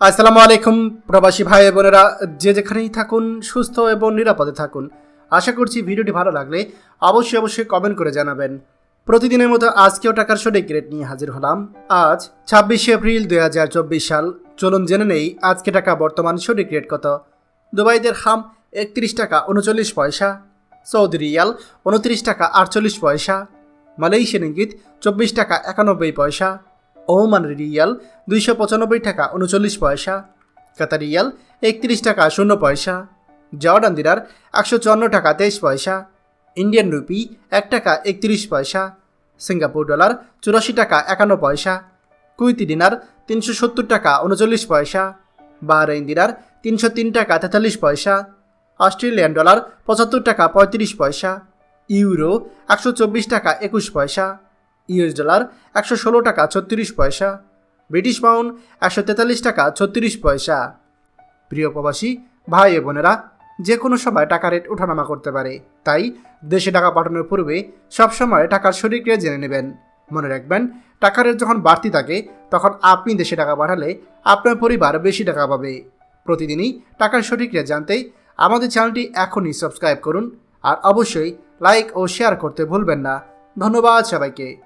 আসসালামু আলাইকুম, প্রবাসী ভাই বোনেরা। যে যেখানেই থাকুন, সুস্থ এবং নিরাপদে থাকুন। আশা করছি ভিডিওটি ভালো লাগলে অবশ্যই অবশ্যই কমেন্ট করে জানাবেন। প্রতিদিনের মতো আজকেও টাকার সঠিক রেট নিয়ে হাজির হলাম। আজ ছাব্বিশে এপ্রিল দুই হাজার চব্বিশ সাল। চলুন জেনে নেই আজকে টাকা বর্তমান সঠিক রেট কত। দুবাইদের হাম একত্রিশ টাকা উনচল্লিশ পয়সা, সৌদি রিয়াল উনত্রিশ টাকা আটচল্লিশ পয়সা, মালয়েশিয়ান ইঙ্গিত চব্বিশ টাকা একানব্বই পয়সা ওমান রিয়াল দুইশো পঁচানব্বই টাকা, উনচল্লিশ পয়সা। কাতার রিয়াল একত্রিশ টাকা, শূন্য পয়সা। জর্ডান দিনার একশো চুয়ান্ন টাকা, তেইশ পয়সা। ইন্ডিয়ান রুপি এক টাকা, একত্রিশ পয়সা। সিঙ্গাপুর ডলার চুরাশি টাকা, একান্ন পয়সা। কুইতি দিনার তিনশো সত্তর টাকা, উনচল্লিশ পয়সা। বাহরাইন দিনার তিনশো তিন টাকা, তেতাল্লিশ পয়সা। অস্ট্রেলিয়ান ডলার পঁচাত্তর টাকা, পঁয়ত্রিশ পয়সা। ইউরো একশো চব্বিশ টাকা, একুশ পয়সা। ইউএস ডলার একশো ষোলো টাকা ছত্রিশ পয়সা, ব্রিটিশ পাউন্ড একশো তেতাল্লিশ টাকা ছত্রিশ পয়সা। প্রিয় প্রবাসী, ভাই বোনেরা যে কোনো সময় টাকা রেট ওঠানামা করতে পারে। তাই দেশে টাকা পাঠানোর পূর্বে সবসময় টাকার সঠিক রেট জেনে নেবেন। মনে রাখবেন, টাকা রেট যখন বাড়তি থাকে, তখন আপনি দেশে টাকা পাঠালে আপনার পরিবার বেশি টাকা পাবে। প্রতিদিনই টাকার সঠিক রেট জানতে আমাদের চ্যানেলটি এখনই সাবস্ক্রাইব করুন আর অবশ্যই লাইক ও শেয়ার করতে ভুলবেন না। ধন্যবাদ সবাইকে।